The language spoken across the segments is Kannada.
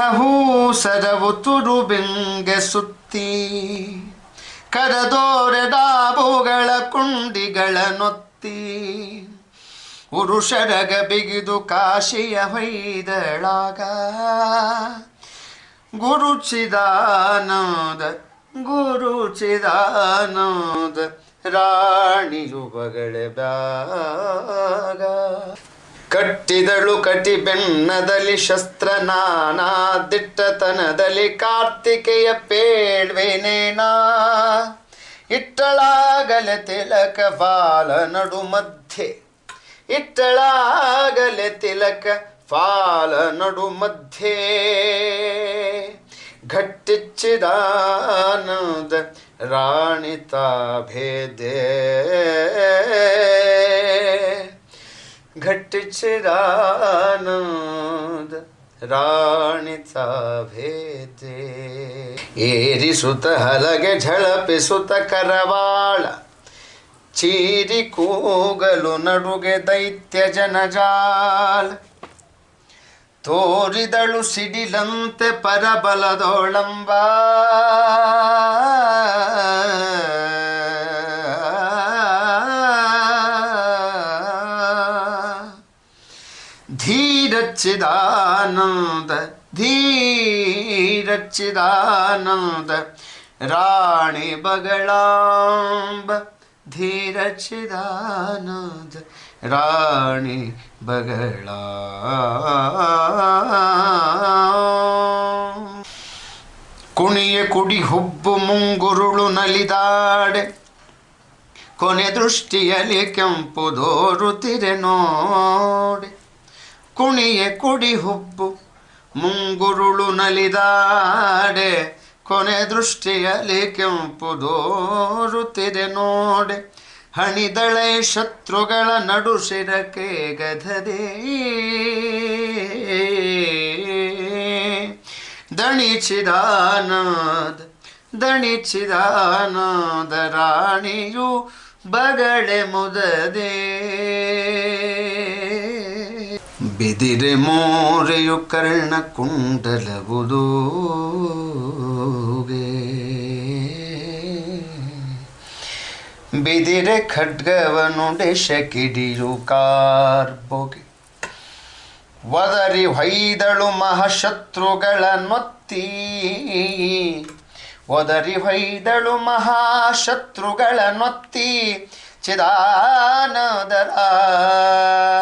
ಹೂ ಸರವು ತುರುಬೆಂಗೆ ಸುತ್ತಿ. ಕರದೋರೆ ಡಾಬುಗಳ ಕುಂಡಿಗಳ ನೊತ್ತಿ. ಉರುಷರಗ ಬಿಗಿದು ಕಾಶಿಯ ಹೊಯ್ದಳಾಗ. ಗುರುಚಿದಾನದ ಗುರುಚಿದಾನದ ರಾಣಿಯು ಬಗಳೆ ಬ್ಯಾಗ ಕಟ್ಟಿದಳು ಕಟಿ ಬೆನ್ನದಲ್ಲಿ ಶಸ್ತ್ರ ನಾನಾ ದಿಟ್ಟತನದಲ್ಲಿ ಕಾರ್ತಿಕೆಯ ಪೇಳ್ವೆನೇನಾ ಇಟ್ಟಳಾಗಲೆ ತಿಲಕ ಫಾಲ ನಡು ಮಧ್ಯೆ. ಇಟ್ಟಳಾಗಲೆ ತಿಲಕ ಫಾಲ ನಡು ಮಧ್ಯೆ. ಘಟ್ಟಿಚ್ಚಿದಾನದ ರಾಣಿತಾ ಭೇದೆ. ಘಟ್ಟಿಚ್ಚಿದಾನದ ರಾಣಿತಾ ಭೇದೆ ಏರಿಸುತ್ತ ಹಲಗೆ ಝಳಪಿಸುತ್ತ ಕರವಾಳ ಚೀರಿ ಕೂಗಲು ನಡುಗೆ ದೈತ್ಯ ಜನಜಾಲ ತೋರಿದಳು ಸಿಡಿಲಂತೆ ಪರಬಲದೋಳಂಬ ಧೀರಚ್ಚಿದಾನಂದ ಧೀರಚ್ಚಿದಾನಂದ ರಾಣಿ ಬಗಳಾಂಬ ಧೀರಚ್ಚಿದಾನಂದ ರಾಣಿ ಬಗಳ ಕುಣಿಯ ಕುಡಿ ಹುಬ್ಬು ಮುಂಗುರುಳು ನಲಿದಾಡೆ, ಕೊನೆ ದೃಷ್ಟಿಯಲ್ಲಿ ಕೆಂಪು ದೋರುತ್ತಿರೆ ನೋಡೆ. ಕುಣಿಯ ಕುಡಿ ಹುಪ್ಪು ಮುಂಗುರುಳು ನಲಿದಾಡೆ, ಕೊನೆ ದೃಷ್ಟಿಯಲ್ಲಿ ಕೆಂಪು ದೋರುತ್ತಿದೆ ನೋಡೆ. ಹಣಿದಳೆ ಶತ್ರುಗಳ ನಡು ಶಿರಕೆ ಗಧದೆ ದಣಿಚಿದಾನದ ದಣಿಚಿದಾನದ ರಾಣಿಯು ಬಗಡೆ ಮುದದೆ. ಬಿದಿರೆ ಮೋರೆಯು ಕರ್ಣ ಕುಂಡಲವುದು ಬಿದಿರೆ ಖಡ್ಗವನು ಕಿಡಿಯು ಕಾರ್ಬೋಗೆ ವದರಿ ಹೊಯ್ದಳು ಮಹಾಶತ್ರುಗಳ ನೊತ್ತಿ. ಒದರಿ ಹೊಯ್ದಳು ಮಹಾಶತ್ರುಗಳ ನೊತ್ತಿ. ಚಿದಾನದ ರಾಣಿ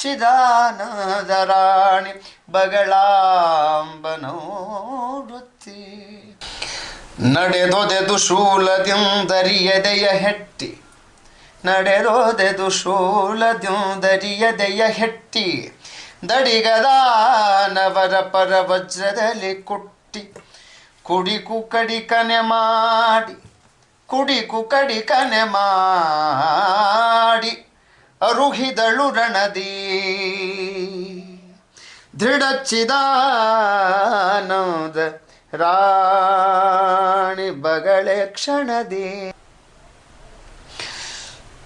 ಚಿದಾನದ ರಾಣಿ ಬಗಳಾಂಬ ನೋಡುತ್ತಿ ನಡೆದೊದೆದು ಶೂಲದಿಂದರಿಯದೆಯ ಹೆಟ್ಟಿ. ನಡೆದೊದೆದು ಶೂಲದಿಂದರಿಯದೆಯ ಹೆಟ್ಟಿ. ದಡಿಗದಾನವರ ಪರ ವಜ್ರದಲ್ಲಿ ಕುಟ್ಟಿ. ಕುಡಿಕು ಕಡಿಕನೆ ಮಾಡಿ, ಕುಡಿಕು ಕಡಿಕನೆ ಮಾಡಿ. ಅರುಹಿದಳು ರಣದಿ. ದೃಢಚ್ಚಿದಾನದ ರಾಣಿ ಬಗಳೆ ಕ್ಷಣದಿ.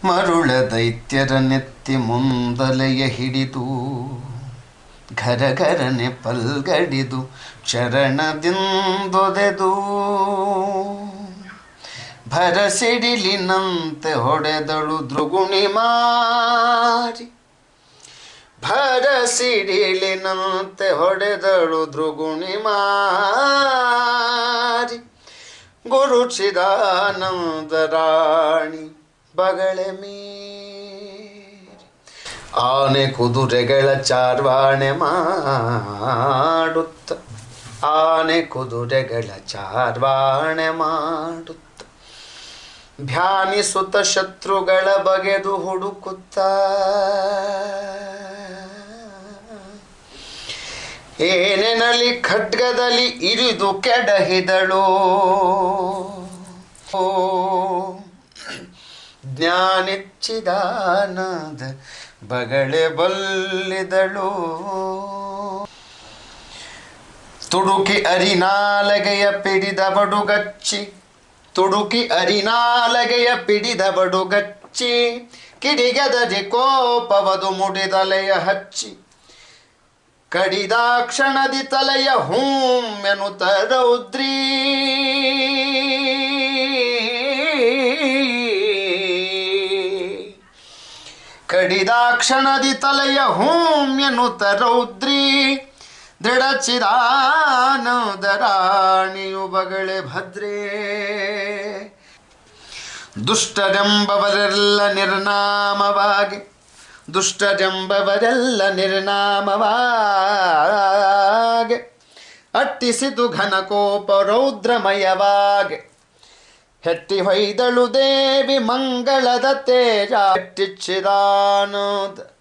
ಮರುಳ ದೈತ್ಯರ ನೆತ್ತಿ ಮುಂದಲೆಯ ಹಿಡಿದು ಘರಘರನೆ ಪಲ್ಗಡಿದು ಚರಣದಿಂದೊದೆದು ಭರಸಿಡಿಲಿನಂತೆ ಹೊಡೆದಳು ದ್ರುಗುಣಿ ಮಾರಿ. ಭರಸಿಡಿಲಿನಂತೆ ಹೊಡೆದಳು ದ್ರುಗುಣಿ ಮಾರಿ. ಗುರುಚಿದಾನಂದ ರಾಣಿ ಬಗಳೆ ಮೀರಿ. ಆನೆ ಕುದುರೆಗಳ ಚಾರ್ವಾಣೆ ಮಾಡುತ್ತ. ಆನೆ ಕುದುರೆಗಳ ಚಾರ್ವಾಣೆ ಮಾಡುತ್ತ. ಧ್ಯಾನಿಸುತ್ತ ಶತ್ರುಗಳ ಬಗೆದು ಹುಡುಕುತ್ತ. ಏನೆನಲಿ ಖಡ್ಗದಲ್ಲಿ ಇರಿದು ಕೆಡಹಿದಳು. ಜ್ಞಾನಿಚ್ಚಿದಾನದ ಬಗಳೆ ಬಲ್ಲಿದಳು. ತುಡುಕಿ ಅರಿನಾಲಗೆಯ ಪಿಡಿದ ಬಡುಗಚ್ಚಿ ತುಡುಕಿ ಅರಿನಾಲಗೆಯ ಪಿಡಿದ ಬಡುಗಚ್ಚಿ ಕಿಡಿಗದರಿ ಕೋಪವದು ಮುಡಿದಲೆಯ ಹಚ್ಚಿ. ಕಡಿದ ಕ್ಷಣದಿ ತಲೆಯ ಹೂಂ ತರೌದ್ರಿ. ರೌದ್ರಿ ಕಡಿದ ಕ್ಷಣದಿ ತಲೆಯ ಹೂಂ ಎನ್ನುತ್ತ ರೌದ್ರಿ ದೃಢಚಿದಾನದರಾಣಿಯು ಬಗಳೆ ಭದ್ರೇ. ದುಷ್ಟರೆಂಬವರೆಲ್ಲ ನಿರ್ನಾಮವಾಗಿ ದುಷ್ಟರೆಂಬವರೆಲ್ಲ ನಿರ್ನಾಮವಾಗಿ ಅಟ್ಟಿಸಿತು ಘನಕೋಪ ರೌದ್ರಮಯವಾಗಿ ಹೆಟ್ಟಿ ಹೊಯ್ದಳು ದೇವಿ ಮಂಗಳದ ತೇಜ ಗಟ್ಟಿಚ್ಚಿದಾನೋದ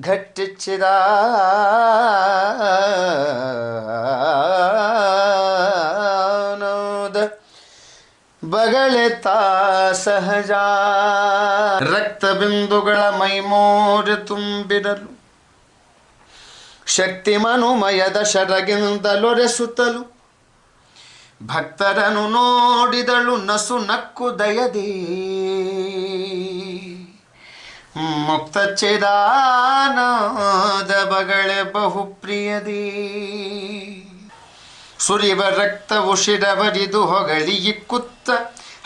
ಘಟ್ಟಿಚ್ಚಿದಾನೋದ ಬಗಳೆತ ಸಹಜ. ರಕ್ತ ಬಿಂದುಗಳ ಮೈಮೋರೆ ತುಂಬಿರಲು ಶಕ್ತಿ ಮನುಮಯದ ಶರಗಿಂದಲೊರೆಸುತ್ತಲು ಭಕ್ತರನ್ನು ನೋಡಿದಳು ನಸು ನಕ್ಕು ದಯದಿ. ಮುಕ್ತ ಚಿದಾನದ ಬಗಳೆ ಬಹು ಪ್ರಿಯದಿ ಸುರಿವ ರಕ್ತವು ಶಿರವರಿದು ಹೊಗಳಿ ಇಕ್ಕುತ್ತ,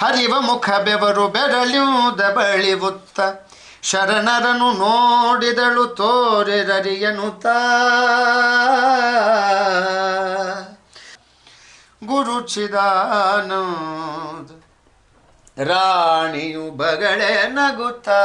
ಹರಿವ ಮುಖ ಬೆವರು ಬೆರಳ್ಯೂದ ಬಳಿವುತ್ತ. ಶರಣರನು ನೋಡಿದಳು ತೋರೆರರಿಯನುತ. ಗುರುಚಿದಾನೋದ ರಾಣಿಯು ಬಗಳೆ ನಗುತ್ತಾ